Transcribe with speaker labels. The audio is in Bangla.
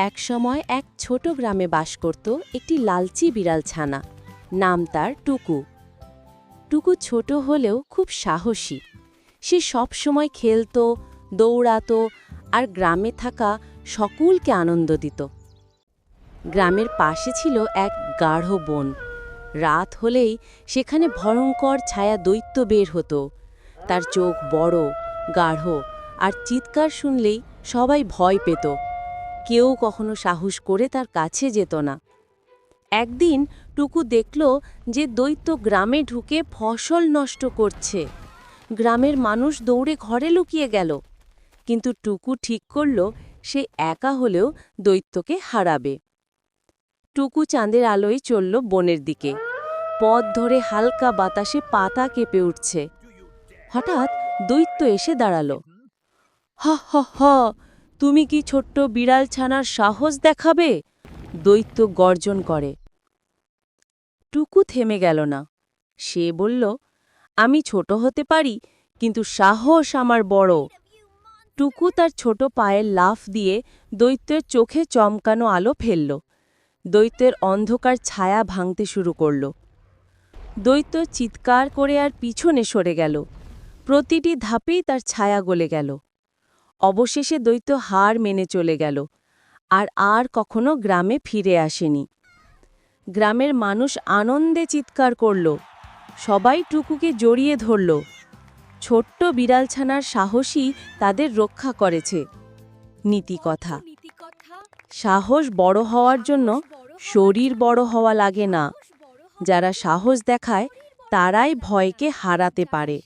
Speaker 1: একসময় এক ছোট গ্রামে বাস করত একটি লালচি বিড়াল ছানা। নাম তার টুকু। টুকু ছোট হলেও খুব সাহসী। সে সব সময় খেলতো, দৌড়াতো আর গ্রামে থাকা সকলকে আনন্দ দিত। গ্রামের পাশে ছিল এক গাঢ় বন। রাত হলেই সেখানে ভয়ঙ্কর ছায়া দৈত্য বের হতো। তার চোখ বড়, গাঢ় আর চিৎকার শুনলেই সবাই ভয় পেত। কেউ কখনো সাহস করে তার কাছে যেত না। একদিন টুকু দেখল যে দৈত্য গ্রামে ঢুকে ফসল নষ্ট করছে। গ্রামের মানুষ দৌড়ে ঘরে লুকিয়ে গেল। কিন্তু টুকু ঠিক করল সে একা হলেও দৈত্যকে হারাবে। টুকু চাঁদের আলোয় চলল বনের দিকে। পথ ধরে হালকা বাতাসে পাতা কেঁপে উঠছে। হঠাৎ দৈত্য এসে দাঁড়াল। হ হ হ তুমি কি ছোট্ট বিড়াল ছানার সাহস দেখাবে? দৈত্য গর্জন করে। টুকু থেমে গেল না। সে বলল, আমি ছোট হতে পারি, কিন্তু সাহস আমার বড়। টুকু তার ছোট পায়ের লাফ দিয়ে দৈত্যের চোখে চমকানো আলো ফেলল। দৈত্যের অন্ধকার ছায়া ভাঙতে শুরু করল। দৈত্য চিৎকার করে আর পিছনে সরে গেল। প্রতিটি ধাপেই তার ছায়া গলে গেল। অবশেষে দৈত্য হার মেনে চলে গেল, আর আর কখনো গ্রামে ফিরে আসেনি। গ্রামের মানুষ আনন্দে চিৎকার করল, সবাই টুকুকে জড়িয়ে ধরল। ছোট্ট বিড়ালছানার সাহসী তাদের রক্ষা করেছে। নীতিকথা সাহস বড় হওয়ার জন্য শরীর বড় হওয়া লাগে না। যারা সাহস দেখায়, তারাই ভয়কে হারাতে পারে।